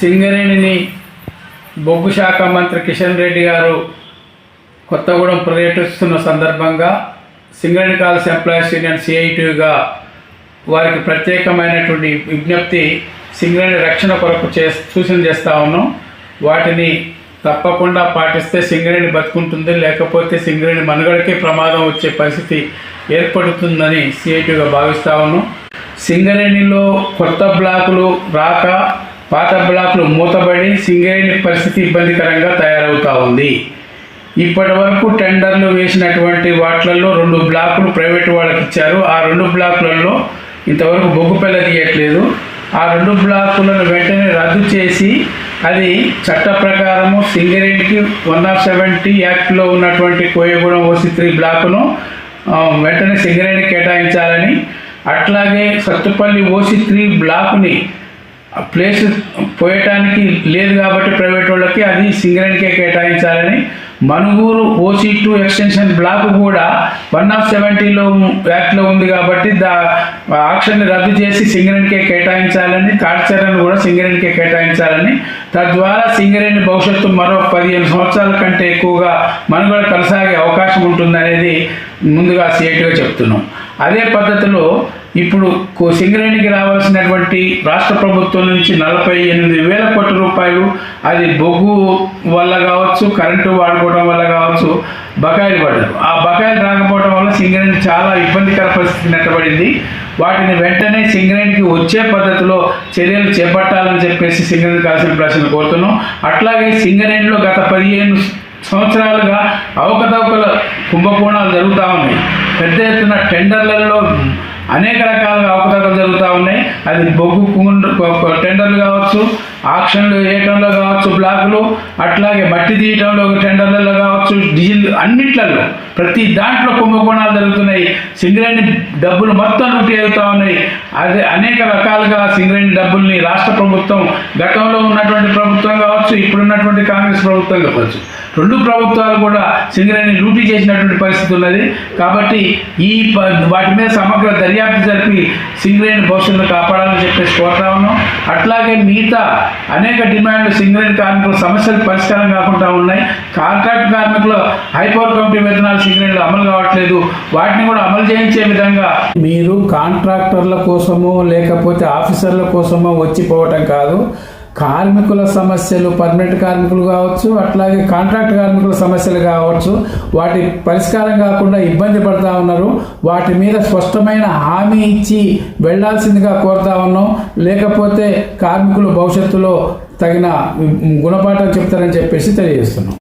సింగరేణిని బొగ్గు శాఖ మంత్రి కిషన్ రెడ్డి గారు కొత్తగూడెం పర్యటిస్తున్న సందర్భంగా సింగరేణి కాల్స్ ఎంప్లాయీస్ యూనియన్ సిఐటిగా వారికి ప్రత్యేకమైనటువంటి విజ్ఞప్తి సింగరేణి రక్షణ కొరకు చే సూచన చేస్తూ ఉన్నాం. వాటిని తప్పకుండా పాటిస్తే సింగరేణి బతుకుంటుంది లేకపోతే సింగరేణి మనుగడకే ప్రమాదం వచ్చే పరిస్థితి ఏర్పడుతుందని సిఐటిగా భావిస్తా ఉన్నాం. సింగరేణిలో కొత్త బ్లాకులు రాక పాత బ్లాక్లు మూతబడి సింగరేణి పరిస్థితి ఇబ్బందికరంగా తయారవుతూ ఉంది. ఇప్పటి వరకు టెండర్లు వేసినటువంటి వాటిలలో రెండు బ్లాకులు ప్రైవేట్ వాళ్ళకి ఇచ్చారు. ఆ రెండు బ్లాకులలో ఇంతవరకు బొగ్గు పిల్ల తీయట్లేదు. ఆ రెండు బ్లాకులను వెంటనే రద్దు చేసి అది చట్ట ప్రకారము సింగరేణికి వన్ ఆఫ్ సెవెంటీ యాక్ట్లో ఉన్నటువంటి కోయగూడెం ఓసి త్రీ బ్లాకును వెంటనే సింగరేణి కేటాయించాలని అట్లాగే సత్తుపల్లి ఓసి త్రీ బ్లాక్ని ప్లేస్ పోయటానికి లేదు కాబట్టి ప్రైవేట్ వాళ్ళకి అది సింగరేణికే కేటాయించాలని Manuguru OC two extension block కూడా వన్ ఆఫ్ సెవెంటీలో యాక్ట్లో ఉంది కాబట్టి దా ఆక్షన్ని రద్దు చేసి సింగరేణికే కేటాయించాలని కార్చరణను కూడా సింగరేణికే కేటాయించాలని తద్వారా సింగరేణి భవిష్యత్తు మరో పదిహేను సంవత్సరాల కంటే ఎక్కువగా మనుగడ కొనసాగే అవకాశం ఉంటుందనేది ముందుగా సేటుగా చెప్తున్నాం. అదే పద్ధతిలో ఇప్పుడు సింగరేణికి రావాల్సినటువంటి రాష్ట్ర ప్రభుత్వం నుంచి నలభై ఎనిమిది వేల కోట్ల రూపాయలు అది బొగ్గు వల్ల కావచ్చు కరెంటు వాడుకోవడం వల్ల కావచ్చు బకాయిలు పడ్డారు. ఆ బకాయిలు రాకపోవడం వల్ల సింగరేణి చాలా ఇబ్బందికర పరిస్థితి నెట్టబడింది. వాటిని వెంటనే సింగరేణికి వచ్చే పద్ధతిలో చర్యలు చేపట్టాలని చెప్పేసి సింగరేణి కాల్సిన ప్రశ్నలు కోరుతున్నాం. అట్లాగే సింగరేణిలో గత పదిహేను సంవత్సరాలుగా అవకతవకల కుంభకోణాలు జరుగుతూ ఉన్నాయి. పెద్ద ఎత్తున టెండర్లలో అనేక రకాలుగా అవకతవకలు జరుగుతూ ఉన్నాయి. అది బొగ్గు టెండర్లు కావచ్చు ఆక్షన్లు వేయటంలో కావచ్చు బ్లాకులు అట్లాగే మట్టి తీయటంలో టెండర్లలో కావచ్చు డీజిల్ అన్నిట్లలో ప్రతి దాంట్లో కుంభకోణాలు జరుగుతున్నాయి. సింగరేణి డబ్బులు మొత్తం లూటీ వెళ్తూ ఉన్నాయి. అదే అనేక రకాలుగా సింగరేణి డబ్బుల్ని రాష్ట్ర ప్రభుత్వం గతంలో ఉన్నటువంటి ప్రభుత్వం కావచ్చు ఇప్పుడున్నటువంటి కాంగ్రెస్ ప్రభుత్వం కావచ్చు. రెండు ప్రభుత్వాలు కూడా సింగరేణి లూటీ చేసినటువంటి పరిస్థితి ఉన్నది. కాబట్టి ఈ ప- వాటి మీద సమగ్ర దర్యాప్తు జరిపి సింగరేణి భవిష్యత్తును కాపాడాలని చెప్పేసి కోరుతా ఉన్నాం. అట్లాగే మిగతా అనేక డిమాండ్లు సింగరేణి కార్మికుల సమస్యలు పరిష్కారం కాకుండా ఉన్నాయి. కాంట్రాక్ట్ కార్మికులు హైపవర్ కమిటీ వేతనాలు సింగరేణిలో అమలు కావట్లేదు. వాటిని కూడా అమలు చేయించే విధంగా మీరు కాంట్రాక్టర్ల కోసమో లేకపోతే ఆఫీసర్ల కోసమో వచ్చిపోవటం కాదు. కార్మికుల సమస్యలు పర్మనెంట్ కార్మికులు కావచ్చు అట్లాగే కాంట్రాక్ట్ కార్మికుల సమస్యలు కావచ్చు వాటి పరిష్కారం కాకుండా ఇబ్బంది పడతా ఉన్నారు. వాటి మీద స్పష్టమైన హామీ ఇచ్చి వెళ్ళాల్సిందిగా కోరుతా ఉన్నాం. లేకపోతే కార్మికులు భవిష్యత్తులో తగిన గుణపాఠం చెప్తారని చెప్పేసి తెలియజేస్తున్నాం.